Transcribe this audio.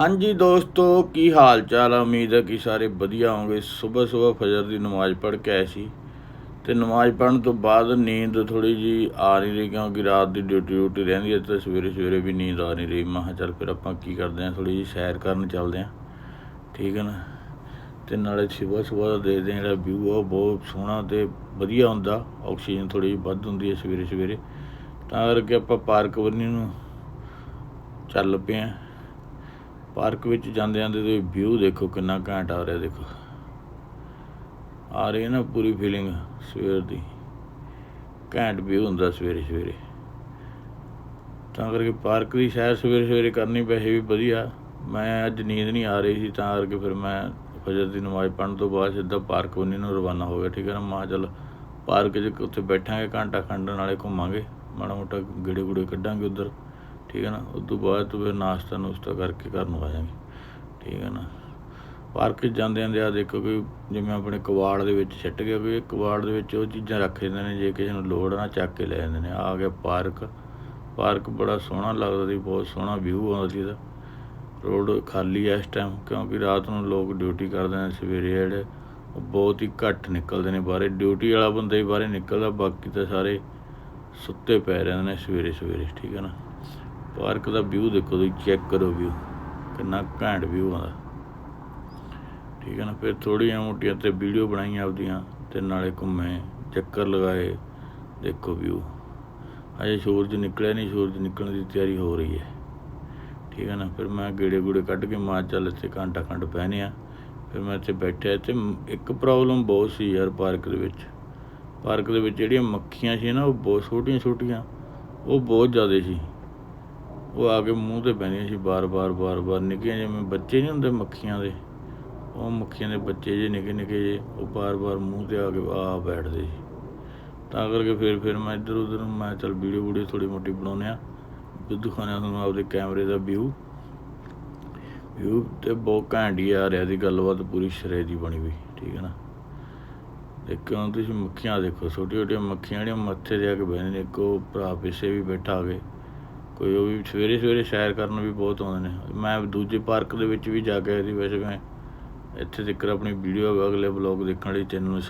ਹਾਂਜੀ ਦੋਸਤੋ, ਕੀ ਹਾਲ ਚਾਲ ਆ? ਉਮੀਦ ਹੈ ਕਿ ਸਾਰੇ ਵਧੀਆ ਹੋਵੋਗੇ। ਸਵੇਰ ਸਵੇਰ ਫਜਰ ਦੀ ਨਮਾਜ਼ ਪੜ੍ਹ ਕੇ ਆਏ ਸੀ। ਤੇ ਨਮਾਜ਼ ਪੜ੍ਹਨ ਤੋਂ ਬਾਅਦ ਨੀਂਦ ਥੋੜੀ ਜੀ ਆ ਨਹੀਂ ਰਹੀ, ਕਿਉਂਕਿ ਰਾਤ ਦੀ ਡਿਊਟੀ ਡਿਊਟੀ ਰਹਿੰਦੀ ਹੈ ਤੇ ਸਵੇਰੇ ਸਵੇਰੇ ਵੀ ਨੀਂਦ ਆ ਨਹੀਂ ਰਹੀ। ਮੈਂ ਚੱਲ ਫਿਰ ਆਪਾਂ ਕੀ ਕਰਦੇ ਹਾਂ? ਥੋੜੀ ਜੀ ਸੈਰ ਕਰਨ ਚੱਲਦੇ ਹਾਂ। ਠੀਕ ਹੈ ਨਾ? ਤੇ ਨਾਲੇ ਸਵੇਰ ਸਵੇਰ ਦਾ ਦੇਖਦੇ ਹਾਂ ਜਿਹੜਾ ਵਿਊ ਆ, ਉਹ ਬਹੁਤ ਸੋਹਣਾ ਤੇ ਵਧੀਆ ਹੁੰਦਾ। ਆਕਸੀਜਨ ਥੋੜੀ ਜਿਹੀ ਵੱਧ ਹੁੰਦੀ ਹੈ ਸਵੇਰੇ ਸਵੇਰੇ ਤਾਂ ਕਰਕੇ ਆਪਾਂ ਪਾਰਕ ਬੰਨੀ ਨੂੰ ਚੱਲ ਪਏ ਹਾਂ। ਪਾਰਕ ਵਿੱਚ ਜਾਂਦੇ ਜਾਂਦੇ ਤੁਸੀਂ ਵਿਊ ਦੇਖੋ ਕਿੰਨਾ ਘੈਂਟ ਆ ਰਿਹਾ ਦੇਖੋ। ਆ ਰਹੀ ਹੈ ਨਾ ਪੂਰੀ ਫੀਲਿੰਗ ਸਵੇਰ ਦੀ। ਘੈਂਟ ਵਿਊ ਹੁੰਦਾ ਸਵੇਰੇ ਸਵੇਰੇ। ਤਾਂ ਕਰਕੇ ਪਾਰਕ ਦੀ ਸੈਰ ਸਵੇਰੇ ਸਵੇਰੇ ਕਰਨੀ ਪੈਸੇ ਵੀ ਵਧੀਆ। ਮੈਂ ਅੱਜ ਨੀਂਦ ਨਹੀਂ ਆ ਰਹੀ ਸੀ, ਤਾਂ ਕਰਕੇ ਫਿਰ ਮੈਂ ਫਜਰ ਦੀ ਨਮਾਜ਼ ਪੜ੍ਹਨ ਤੋਂ ਬਾਅਦ ਸਿੱਧਾ ਪਾਰਕ ਬੰਨੀ ਨੂੰ ਰਵਾਨਾ ਹੋ ਗਿਆ। ਠੀਕ ਹੈ ਨਾ? ਮਾਂ ਚੱਲ ਪਾਰਕ 'ਚ ਉੱਥੇ ਬੈਠਾਂਗੇ, ਘੰਟਾ ਖੰਡ ਨਾਲੇ ਘੁੰਮਾਂਗੇ। ਮਾੜਾ ਮੋਟਾ ਗੇੜੇ ਗੂੜੇ ਕੱਢਾਂਗੇ ਉੱਧਰ। ਠੀਕ ਹੈ ਨਾ? ਉਸ ਤੋਂ ਬਾਅਦ ਤੋਂ ਫਿਰ ਨਾਸ਼ਤਾ ਨੁਸ਼ਤਾ ਕਰਕੇ ਘਰ ਨੂੰ ਆ ਜਾਵਾਂਗੇ ਠੀਕ ਹੈ ਨਾ? ਪਾਰਕ 'ਚ ਜਾਂਦੇ ਜਾਂਦੇ ਆ ਦੇਖੋ ਕਿ ਜਿਵੇਂ ਆਪਣੇ ਕਵਾੜ ਦੇ ਵਿੱਚ ਛੱਟ ਗਿਆ ਕੋਈ ਕਵਾੜ ਦੇ ਵਿੱਚ ਉਹ ਚੀਜ਼ਾਂ ਰੱਖ ਦਿੰਦੇ ਨੇ, ਜੇ ਕਿਸੇ ਨੂੰ ਲੋੜ ਆ ਨਾ ਚੱਕ ਕੇ ਲੈ ਜਾਂਦੇ ਨੇ। ਆ ਗਿਆ ਪਾਰਕ। ਪਾਰਕ ਬੜਾ ਸੋਹਣਾ ਲੱਗਦਾ ਸੀ, ਬਹੁਤ ਸੋਹਣਾ ਵਿਊ ਆਉਂਦਾ ਸੀ ਇਹਦਾ। ਰੋਡ ਖਾਲੀ ਹੈ ਇਸ ਟਾਈਮ ਕਿਉਂਕਿ ਰਾਤ ਨੂੰ ਲੋਕ ਡਿਊਟੀ ਕਰਦੇ ਨੇ ਸਵੇਰੇ ਜਿਹੜੇ, ਉਹ ਬਹੁਤ ਹੀ ਘੱਟ ਨਿਕਲਦੇ ਨੇ ਬਾਹਰੇ। ਡਿਊਟੀ ਵਾਲਾ ਬੰਦਾ ਹੀ ਬਾਹਰੇ ਨਿਕਲਦਾ, ਬਾਕੀ ਤਾਂ ਸਾਰੇ ਸੁੱਤੇ ਪੈ ਰਹਿੰਦੇ ਨੇ ਸਵੇਰੇ ਸਵੇਰੇ ਠੀਕ ਹੈ ਨਾ? ਪਾਰਕ ਦਾ ਵਿਊ ਦੇਖੋ ਤੁਸੀਂ ਚੈੱਕ ਕਰੋ ਵਿਊ ਕਿੰਨਾ ਘੈਂਟ ਵਿਊ ਆਉਂਦਾ ਠੀਕ ਹੈ ਨਾ, ਫਿਰ ਥੋੜ੍ਹੀਆਂ ਮੋਟੀਆਂ ਤੇ ਵੀਡੀਓ ਬਣਾਈਆਂ ਆਪਦੀਆਂ, ਤੇ ਨਾਲੇ ਘੁੰਮੇ, ਚੱਕਰ ਲਗਾਏ, ਦੇਖੋ ਵਿਊ ਅਜੇ ਸੂਰਜ ਨਿਕਲਿਆ ਨਹੀਂ, ਸੂਰਜ ਨਿਕਲਣ ਦੀ ਤਿਆਰੀ ਹੋ ਰਹੀ ਹੈ। ਠੀਕ ਹੈ ਨਾ, ਫਿਰ ਮੈਂ ਗੇੜੇ ਗੂੜੇ ਕੱਢ ਕੇ ਮਾਰ, ਚੱਲ ਇੱਥੇ ਘੰਟਾ ਖੰਡ ਪਹਿਨੇ ਆ ਫਿਰ ਮੈਂ ਇੱਥੇ ਬੈਠਿਆ ਤੇ ਇੱਕ ਪ੍ਰੋਬਲਮ ਬਹੁਤ ਸੀ ਯਾਰ ਪਾਰਕ ਦੇ ਵਿੱਚ। ਪਾਰਕ ਦੇ ਵਿੱਚ ਜਿਹੜੀਆਂ ਮੱਖੀਆਂ ਸੀ ਨਾ, ਉਹ ਬਹੁਤ ਛੋਟੀਆਂ ਛੋਟੀਆਂ ਉਹ ਬਹੁਤ ਜ਼ਿਆਦਾ ਸੀ। ਉਹ ਆ ਕੇ ਮੂੰਹ ਤੇ ਪੈਂਦੀਆਂ ਸੀ ਬਾਰ-ਬਾਰ ਬਾਰ-ਬਾਰ ਨਿੱਕੀਆਂ ਜਿਵੇਂ ਬੱਚੇ ਨਹੀਂ ਹੁੰਦੇ ਮੱਖੀਆਂ ਦੇ। ਉਹ ਮੱਖੀਆਂ ਦੇ ਬੱਚੇ ਜੇ, ਨਿੱਕੇ ਨਿੱਕੇ ਜੇ, ਉਹ ਬਾਰ-ਬਾਰ ਮੂੰਹ ਤੇ ਆ ਕੇ ਆ ਬੈਠਦੇ ਸੀ। ਤਾਂ ਕਰਕੇ ਫਿਰ ਫਿਰ ਮੈਂ ਇੱਧਰ ਉੱਧਰ ਮੈਂ ਚੱਲ ਵੀਡੀਓ ਵੀਡੀਓ ਥੋੜੀ ਮੋਟੀ ਬਣਾਉਂਦੇ ਆ ਦੁੱਧ ਖਾਣਾ ਤੁਹਾਨੂੰ ਆਪਦੇ ਕੈਮਰੇ ਦਾ ਵਿਊ ਵਿਊ ਤੇ ਬਹੁਤ ਘੈਂਟ ਆ ਰਿਹਾ ਦੀ ਗੱਲਬਾਤ ਪੂਰੀ ਸ਼ਰੇ ਦੀ ਬਣੀ ਵੀ ਠੀਕ ਹੈ ਨਾ? ਦੇਖੋ ਹੁਣ ਤੁਸੀਂ ਮੱਖੀਆਂ ਦੇਖੋ ਛੋਟੀਆਂ ਛੋਟੀਆਂ ਮੱਖੀਆਂ ਜਿਹੜੀਆਂ ਮੱਥੇ ਦੇ ਆ ਕੇ ਬਹਿੰਦੇ ਨੇ, ਇੱਕ ਉਹ ਭਰਾ ਪਿੱਛੇ ਵੀ ਬੈਠਾ ਆ ਕੇ ਕੋਈ ਉਹ ਵੀ ਸਵੇਰੇ ਸਵੇਰੇ ਸੈਰ ਕਰਨ ਵੀ ਬਹੁਤ ਆਉਂਦੇ ਨੇ। ਮੈਂ ਦੂਜੇ ਪਾਰਕ ਦੇ ਵਿੱਚ ਵੀ ਜਾ ਕੇ ਆਈ ਸੀ ਵੈਸੇ ਮੈਂ। ਇੱਥੇ ਤੱਕ ਆਪਣੀ ਵੀਡੀਓ ਅਗਲੇ ਬਲੌਗ ਦੇਖਣ ਲਈ ਚੈਨਲ ਨੂੰ